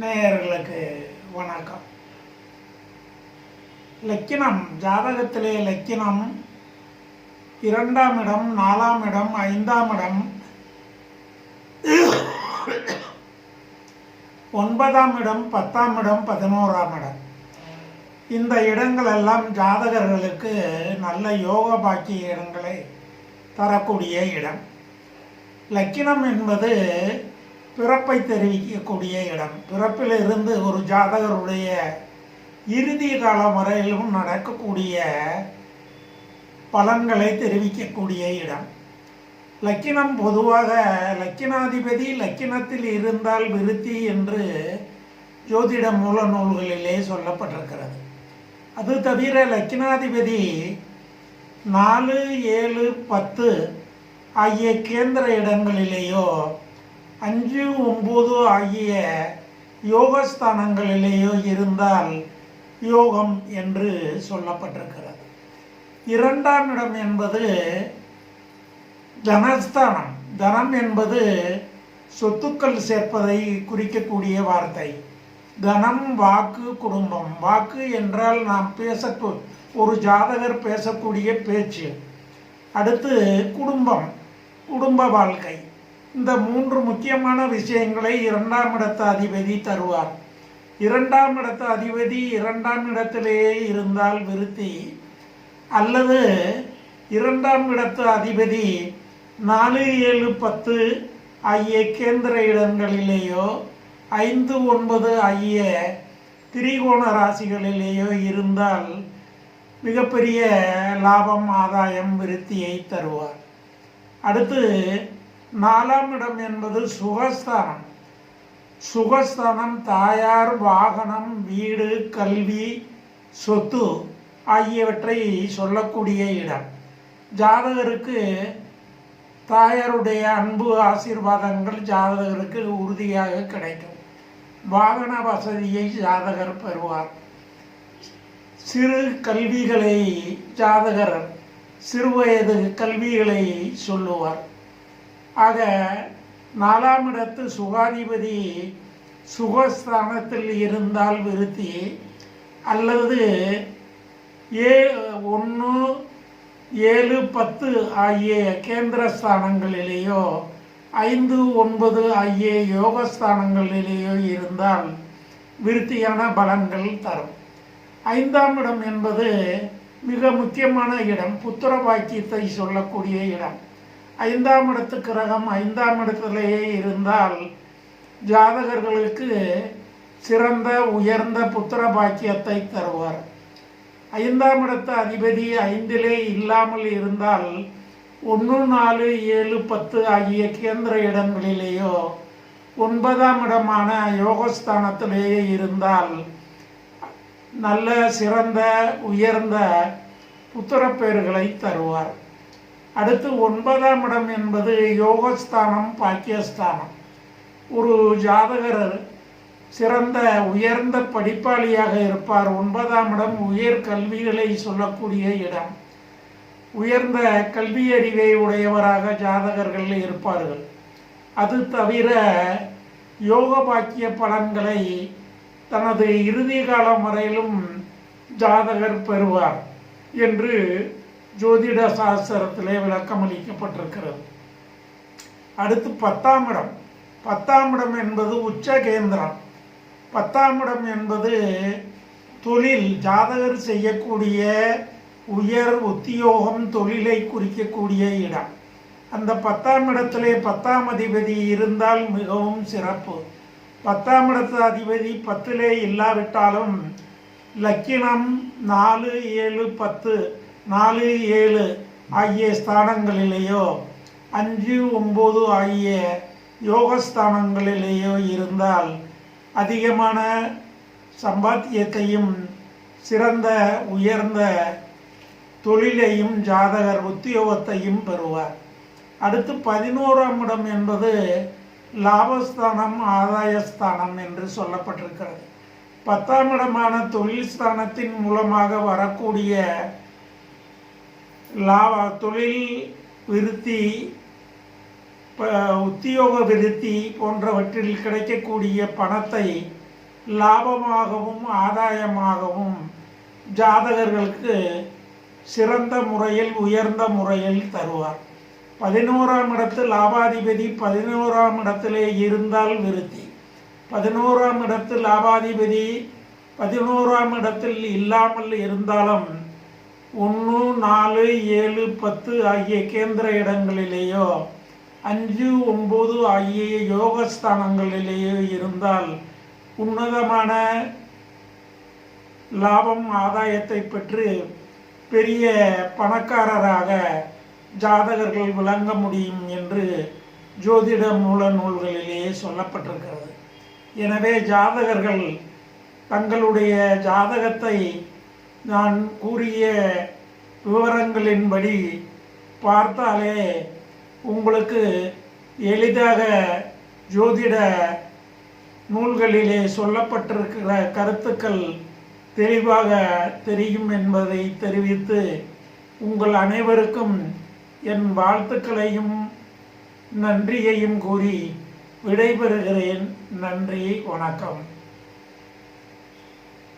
நேயர்களுக்கு வணக்கம். லக்கினம் ஜாதகத்திலே லக்கினம் இரண்டாம் இடம் நாலாம் இடம் ஐந்தாம் இடம் ஒன்பதாம் இடம் பத்தாம் இடம் பதினோராம் இடம். இந்த இடங்கள் எல்லாம் ஜாதகர்களுக்கு நல்ல யோக பாக்கிய இடங்களை தரக்கூடிய இடம். லக்கினம் என்பது பிறப்பை தெரிவிக்கக்கூடிய இடம். பிறப்பிலிருந்து ஒரு ஜாதகருடைய இறுதி காலம் வரையிலும் நடக்கக்கூடிய பலன்களை தெரிவிக்கக்கூடிய இடம். லக்கினம் பொதுவாக லக்கினாதிபதி லக்கினத்தில் இருந்தால் விருத்தி என்று ஜோதிட மூல நூல்களிலே சொல்லப்பட்டிருக்கிறது. அது தவிர லக்கினாதிபதி நாலு ஏழு பத்து ஆகிய கேந்திர இடங்களிலேயோ அஞ்சு ஒம்பது ஆகிய யோகஸ்தானங்களிலேயோ இருந்தால் யோகம் என்று சொல்லப்பட்டிருக்கிறது. இரண்டாம் இடம் என்பது தனஸ்தானம். தனம் என்பது சொத்துக்கள் சேர்ப்பதை குறிக்கக்கூடிய வார்த்தை. தனம் வாக்கு குடும்பம். வாக்கு என்றால் நாம் பேச ஒரு ஜாதகர் பேசக்கூடிய பேச்சு. அடுத்து குடும்பம். குடும்ப வாழ்க்கை. இந்த மூன்று முக்கியமான விஷயங்களை இரண்டாம் இடத்து அதிபதி தருவார். இரண்டாம் இடத்து அதிபதி இரண்டாம் இடத்திலேயே இருந்தால் விருத்தி. அல்லது இரண்டாம் இடத்து அதிபதி நாலு ஏழு பத்து ஆகிய கேந்திர இடங்களிலேயோ ஐந்து ஒன்பது ஆகிய திரிகோண ராசிகளிலேயோ இருந்தால் மிகப்பெரிய லாபம் ஆதாயம் விருத்தியை தருவார். அடுத்து நாலாம் இடம் என்பது சுகஸ்தானம். சுகஸ்தானம் தாயார் வாகனம் வீடு கல்வி சொத்து ஆகியவற்றை சொல்லக்கூடிய இடம். ஜாதகருக்கு தாயாருடைய அன்பு ஆசீர்வாதங்கள் ஜாதகருக்கு உறுதியாக கிடைக்கும். வாகன வசதியை ஜாதகர் பெறுவார். சிறு கல்விகளை ஜாதகர் சிறுவயது கல்விகளை சொல்லுவார். ஆக நாலாம் இடத்து சுகாதிபதி சுகஸ்தானத்தில் இருந்தால் விருத்தி அல்லது ஏ ஒன்று ஏழு பத்து ஆகிய கேந்திரஸ்தானங்களிலேயோ ஐந்து ஒன்பது ஆகிய யோகஸ்தானங்களிலேயோ இருந்தால் விருத்தியான பலன்கள் தரும். ஐந்தாம் இடம் என்பது மிக முக்கியமான இடம் புத்திர பாக்கியத்தை சொல்லக்கூடிய இடம். ஐந்தாம் இடத்து கிரகம் ஐந்தாம் இடத்திலேயே இருந்தால் ஜாதகர்களுக்கு சிறந்த உயர்ந்த புத்திர பாக்கியத்தை தருவார். ஐந்தாம் இடத்து அதிபதி ஐந்திலே இல்லாமல் இருந்தால் ஒன்று நாலு ஏழு பத்து ஆகிய கேந்திர இடங்களிலேயோ ஒன்பதாம் இடமான யோகஸ்தானத்திலேயே இருந்தால் நல்ல சிறந்த உயர்ந்த புத்திரப்பேறுகளை தருவார். அடுத்து ஒன்பதாம் இடம் என்பது யோகஸ்தானம் பாக்கியஸ்தானம். ஒரு ஜாதகர் சிறந்த உயர்ந்த படிப்பாளியாக இருப்பார். ஒன்பதாம் இடம் உயர் கல்விகளை சொல்லக்கூடிய இடம். உயர்ந்த கல்வி அறிவை உடையவராக ஜாதகர்கள் இருப்பார்கள். அது தவிர யோக பாக்கிய பலன்களை தனது இறுதி காலம் வரையிலும் ஜாதகர் பெறுவார் என்று ஜோதிட சாஸ்திரத்திலே விளக்கம் அளிக்கப்பட்டிருக்கிறது. அடுத்து பத்தாம் இடம். பத்தாம் இடம் என்பது உச்ச கேந்திரம். பத்தாம் இடம் என்பது தொழில் ஜாதகர் செய்யக்கூடிய உயர் உத்தியோகம் தொழிலை குறிக்கக்கூடிய இடம். அந்த பத்தாம் இடத்திலே பத்தாம் அதிபதி இருந்தால் மிகவும் சிறப்பு. பத்தாம் இடத்து அதிபதி பத்திலே இல்லாவிட்டாலும் லக்கினம் நாலு ஏழு பத்து நாலு ஏழு ஆகிய ஸ்தானங்களிலேயோ அஞ்சு ஒம்பது ஆகிய யோகஸ்தானங்களிலேயோ இருந்தால் அதிகமான சம்பாத்தியத்தையும் சிறந்த உயர்ந்த தொழிலையும் ஜாதகர் உத்தியோகத்தையும் பெறுவார். அடுத்து பதினோராம் இடம் என்பது லாபஸ்தானம் ஆதாயஸ்தானம் என்று சொல்லப்பட்டிருக்கிறது. பத்தாம் இடமான தொழில் ஸ்தானத்தின் மூலமாக வரக்கூடிய லாப தொழில் விருத்தி ப- உத்தியோக விருத்தி போன்றவற்றில் கிடைக்கக்கூடிய பணத்தை லாபமாகவும் ஆதாயமாகவும் ஜாதகர்களுக்கு சிறந்த முறையில் உயர்ந்த முறையில் தருவார். பதினோராம் இடத்து லாபாதிபதி பதினோராம் இடத்திலே இருந்தால் விருத்தி. பதினோராம் இடத்து லாபாதிபதி பதினோராம் இடத்தில் இல்லாமல் இருந்தாலும் ஒன்று நாலு ஏழு பத்து ஆகிய கேந்திர இடங்களிலேயோ அஞ்சு ஒம்பது ஆகிய யோகஸ்தானங்களிலேயோ இருந்தால் உன்னதமான லாபம் ஆதாயத்தை பெற்று பெரிய பணக்காரராக ஜாதகர்கள் விளங்க முடியும் என்று ஜோதிட மூல நூல்களிலேயே சொல்லப்பட்டிருக்கிறது. எனவே ஜாதகர்கள் தங்களுடைய ஜாதகத்தை நான் கூறிய விவரங்களின்படி பார்த்தாலே உங்களுக்கு எளிதாக ஜோதிட நூல்களிலே சொல்லப்பட்டிருக்கிற கருத்துக்கள் தெளிவாக தெரியும் என்பதை தெரிவித்து உங்கள் அனைவருக்கும் என் வாழ்த்துக்களையும் நன்றியையும் கூறி விடைபெறுகிறேன். நன்றி வணக்கம்.